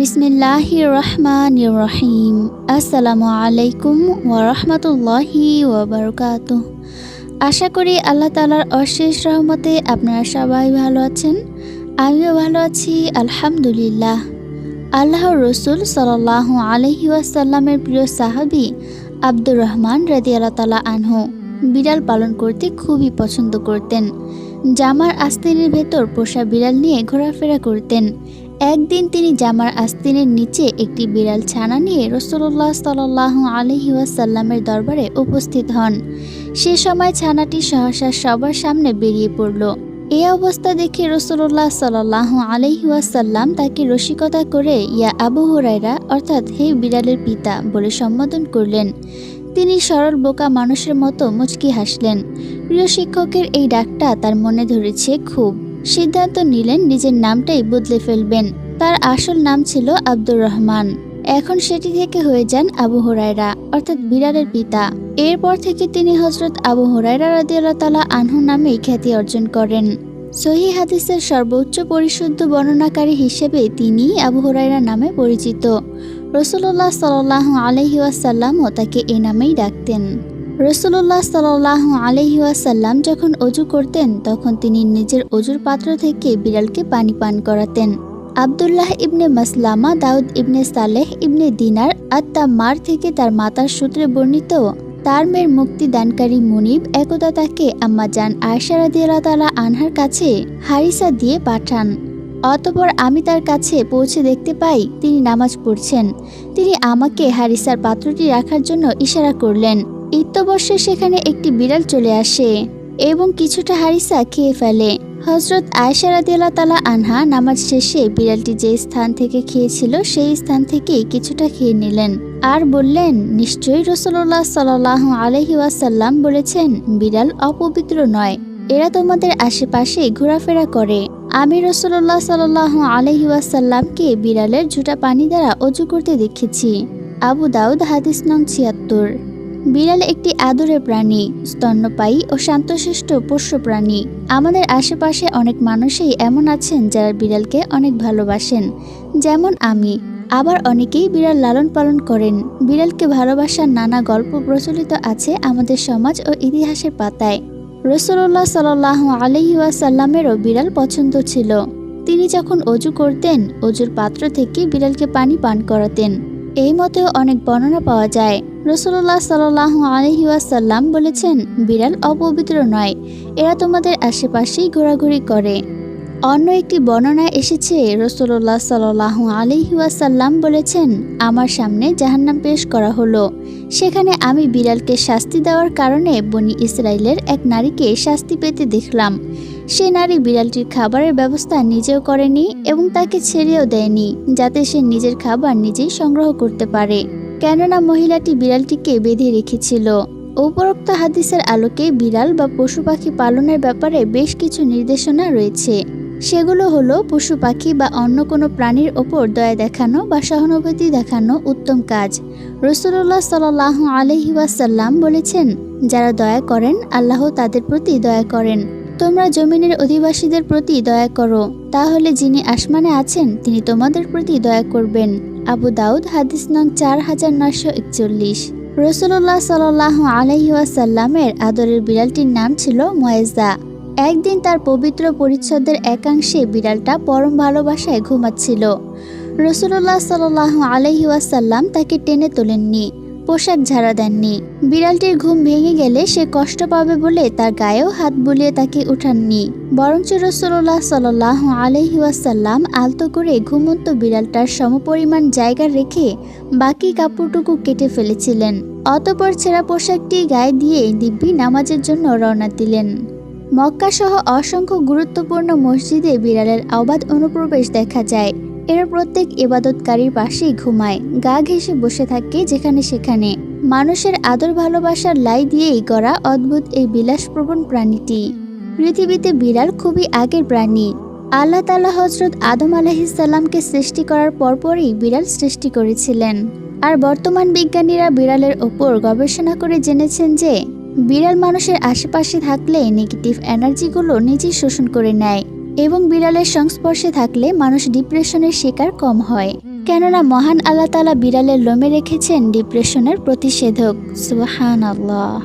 বিসমিল্লাহির রহমান রহিম আসসালামু আলাইকুম ওরহমতুল্লাহি ওবরকাত আশা করি আল্লাহ তালার অশেষ রহমতে আপনারা সবাই ভালো আছেন। আমিও ভালো আছি, আলহামদুলিল্লাহ। আল্লাহর রসুল সাল্লাহ আলহি ওয়াসাল্লামের প্রিয় সাহাবি আব্দুর রহমান রাদি আল্লাহ তালা আনহু বিড়াল পালন করতে খুবই পছন্দ করতেন। জামার আস্তিনের ভেতর পোষা বিড়াল নিয়ে ঘোরাফেরা করতেন। একদিন তিনি জামার আস্তিনের নিচে একটি বিড়াল ছানা নিয়ে রসুল্লাহ সাল্লাহ আলহি ওয়াসাল্লামের দরবারে উপস্থিত হন। সে সময় ছানাটি সহসা সবার সামনে বেরিয়ে পড়ল। এই অবস্থা দেখে রসুল্লাহ সাল্লাহ ওয়াসাল্লাম তাকে রসিকতা করে, ইয়া আবু হুরাইরা অর্থাৎ হে বিড়ালের পিতা, বলে সম্বোধন করলেন। তিনি সরল বোকা মানুষের মতো মুচকি হাসলেন। প্রিয় শিক্ষকের এই ডাকটা তার মনে ধরেছে খুব। সিদ্ধান্ত নিলেন নিজের নামটাই বদলে ফেলবেন। তার আসল নাম ছিল আব্দুর রহমান। এখন সেটি থেকে হয়ে যান আবু হরাইরা অর্থাৎ বিড়ালের পিতা। এরপর থেকে তিনি হজরত আবু হরাইরা রাদিয়াল্লাহ তালা আনহু নামেই খ্যাতি অর্জন করেন। সহি হাদিসের সর্বোচ্চ পরিশুদ্ধ বর্ণনাকারী হিসেবে তিনি আবু হরাইরা নামে পরিচিত। রসুল্লাহ সাল্লাহ আলহি ওয়াসাল্লামও তাকে এ নামেই ডাকতেন। রসুল্লাহ সাল্লাহ আলহি ওয়াসাল্লাম যখন অজু করতেন, তখন তিনি নিজের অজুর পাত্র থেকে বিড়ালকে পানি পান করাতেন। আবদুল্লাহ ইবনে মাসলামা, দাউদ ইবনে সালেহ ইবনে দিনার আত্মা মার থেকে তার মাতার সূত্রে বর্ণিত, তার মেয়ের মুক্তিদানকারী মুনিব একদা তাকে আম্মা আয়সারা তালা আনহার কাছে হারিসা দিয়ে পাঠান। অতপর আমি তার কাছে পৌঁছে দেখতে পাই, তিনি নামাজ পড়ছেন। তিনি আমাকে হারিসার পাত্রটি রাখার জন্য ইশারা করলেন। ইত্যবর্ষে সেখানে একটি বিড়াল চলে আসে এবং কিছুটা হারিসা খেয়ে ফেলে। হজরত আয়সা রাদিয়াল্লাহ তালা আনহা নামাজ শেষে বিড়ালটি যে স্থান থেকে খেয়েছিল সেই স্থান থেকেই কিছুটা খেয়ে নিলেন। আর বললেন, নিশ্চয়ই রসল্লাহ সাল্লাহ আলহি ওয়াসাল্লাম বলেছেন, বিড়াল অপবিত্র নয়। এরা তোমাদের আশেপাশে ঘোরাফেরা করে। আমি রসল্লাহ সাল্লাহ আলহি ওয়াসাল্লামকে বিড়ালের ঝুটা পানি দ্বারা অজু করতে দেখেছি। আবু দাউদ, হাদিস নং ছিয়াত্তর। বিড়াল একটি আদরের প্রাণী, স্তন্যপায়ী ও শান্তশিষ্ট পোষ্য প্রাণী। আমাদের আশেপাশে অনেক মানুষই এমন আছেন যারা বিড়ালকে অনেক ভালোবাসেন। যেমন আমি। আবার অনেকেই বিড়াল লালন পালন করেন। বিড়ালকে ভালোবাসার নানা গল্প প্রচলিত আছে আমাদের সমাজ ও ইতিহাসের পাতায়। রসুল্লাহ সাল্লাহ আলহিউসাল্লামেরও বিড়াল পছন্দ ছিল। তিনি যখন অজু করতেন, অজুর পাত্র থেকে বিড়ালকে পানি পান করাতেন। এই মতেও অনেক বর্ণনা পাওয়া যায়। রসুল্লাহ সাল্লাহ আলহিউসাল্লাম বলেছেন, বিড়াল অপবিত্র নয়, এরা তোমাদের আশেপাশেই ঘোরাঘুরি করে। অন্য একটি বর্ণনা এসেছে রসুল্লাহ সাল্লাহ আলহিউসাল্লাম বলেছেন, আমার সামনে জাহান্নাম পেশ করা হলো। সেখানে আমি বিড়ালকে শাস্তি দেওয়ার কারণে বনি ইসরায়েলের এক নারীকে শাস্তি পেতে দেখলাম। সে নারী বিড়ালটির খাবারের ব্যবস্থা নিজেও করেনি এবং তাকে ছেড়েও দেয়নি, যাতে সে নিজের খাবার নিজেই সংগ্রহ করতে পারে। কেননা মহিলাটি বিড়ালটিকে বেঁধে রেখেছিল। উপরোক্ত হাদিসের আলোকে বিড়াল বা পশু পাখি পালনের ব্যাপারে বেশ কিছু নির্দেশনা রয়েছে। সেগুলো হলো পশু পাখি বা অন্য কোনো প্রাণীর ওপর দয়া দেখানো বা সহানুভূতি দেখানো উত্তম কাজ। রসুল্লাহ সাল্লাহ আলহি ওয়াসাল্লাম বলেছেন, যারা দয়া করেন, আল্লাহ তাদের প্রতি দয়া করেন। তোমরা জমিনের অধিবাসীদের প্রতি দয়া করো। তাহলে যিনি আসমানে আছেন, তিনি তোমাদের প্রতি দয়া করবেন। আবু দাউদ, হাদিস নং চার হাজার নয়শো একচল্লিশ। রসুল্লাহ সাল্লাহ আলহিউসাল্লামের আদরের বিড়ালটির নাম ছিল ময়েজা একদিন তার পবিত্র পরিচ্ছদের একাংশে বিড়ালটা পরম ভালোবাসায় ঘুমাচ্ছিল। রসুল্লাহ সাল্লাহ আলহিউসাল্লাম তাকে টেনে তোলেননি, পোশাক ঝাড়া দেননি। বিড়ালটির ঘুম ভেঙে গেলে সে কষ্ট পাবে বলে তার গায়েও হাত বুলিয়ে তাকে উঠাননি। বরঞ্চ রসুল্লাহ সাল্লাহ আলহিউসাল্লাম আলতো করে ঘুমন্ত বিড়ালটার সমপরিমাণ জায়গা রেখে বাকি কাপড়টুকু কেটে ফেলেছিলেন। অতপর ছেঁড়া পোশাকটি গায়ে দিয়ে দিব্যি নামাজের জন্য রওনা দিলেন। মক্কা সহ অসংখ্য গুরুত্বপূর্ণ মসজিদে বিড়ালের অবাধ অনুপ্রবেশ দেখা যায়। এরা প্রত্যেক ইবাদতকারীর পাশেই ঘুমায়, গা ঘেঁষে বসে থাকে যেখানে সেখানে। মানুষের আদর ভালোবাসার লাই দিয়েই গড়া অদ্ভুত এই বিলাসপ্রবণ প্রাণীটি। পৃথিবীতে বিড়াল খুবই আগের প্রাণী। আল্লাহ তালা হজরত আদম আলাহিসাল্লামকে সৃষ্টি করার পরপরই বিড়াল সৃষ্টি করেছিলেন। আর বর্তমান বিজ্ঞানীরা বিড়ালের ওপর গবেষণা করে জেনেছেন যে বিড়াল মানুষের আশেপাশে থাকলে নেগেটিভ এনার্জিগুলো নিজেই শোষণ করে নেয় এবং বিড়ালের সংস্পর্শে থাকলে মানুষ ডিপ্রেশনের শিকার কম হয়। কেননা মহান আল্লাহ তালা বিড়ালের লোমে রেখেছেন ডিপ্রেশনের প্রতিষেধক। সুহান আল্লাহ